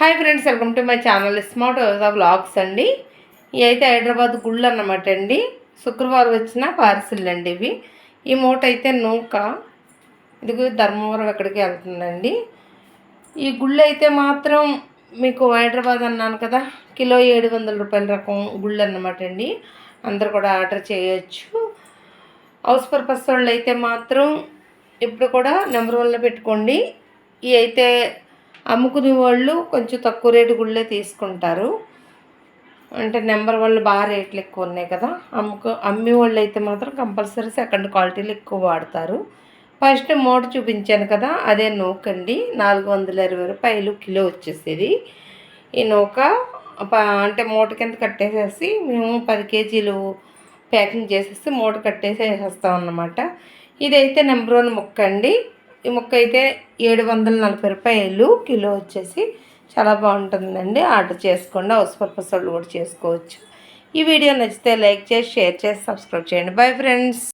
Hi friends welcome to my channel smart vlogs అండి. ఇవి అయితే హైదరాబాద్ గుళ్ళు అన్నమాట అండి. శుక్రవారం వచ్చిన పార్సిల్ అండి ఇవి. ఈ మూట అయితే నూక. ఇది ధర్మవరం ఎక్కడికి వెళ్తుందండి. ఈ గుళ్ళు అయితే మాత్రం మీకు హైదరాబాద్ అన్నాను కదా కిలో ఏడు వందల రూపాయల రకం గుళ్ళు అన్నమాట అండి. అందరు కూడా ఆర్డర్ చేయొచ్చు. హౌస్ పర్పస్ వాళ్ళు అయితే మాత్రం ఇప్పుడు కూడా నెంబర్ వన్లో పెట్టుకోండి. ఇవి అయితే అమ్ముకునే వాళ్ళు కొంచెం తక్కువ రేటు గుళ్ళే తీసుకుంటారు. అంటే నెంబర్ వాళ్ళు బాగా రేట్లు ఎక్కువ ఉన్నాయి కదా. అమ్ముకు అమ్మే వాళ్ళు అయితే మాత్రం కంపల్సరీ సెకండ్ క్వాలిటీలు ఎక్కువ వాడతారు. ఫస్ట్ మూట చూపించాను కదా అదే నూకండి నాలుగు వందల ఇరవై రూపాయలు కిలో వచ్చేసేది. ఈ నూక అంటే మూట కింద కట్టేసేసి మేము పది కేజీలు ప్యాకింగ్ చేసేసి మూట కట్టేసి వేసేస్తాం అన్నమాట. ఇదైతే నెంబర్ వన్ ముక్క అండి. ఈ మొక్క అయితే ఏడు వందల నలభై రూపాయలు కిలో వచ్చేసి చాలా బాగుంటుందండి. ఆర్డర్ చేసుకోండి. హౌస్ పర్పస్ వాళ్ళు కూడా చేసుకోవచ్చు. ఈ వీడియో నచ్చితే లైక్ చేసి షేర్ చేసి సబ్స్క్రైబ్ చేయండి. Bye friends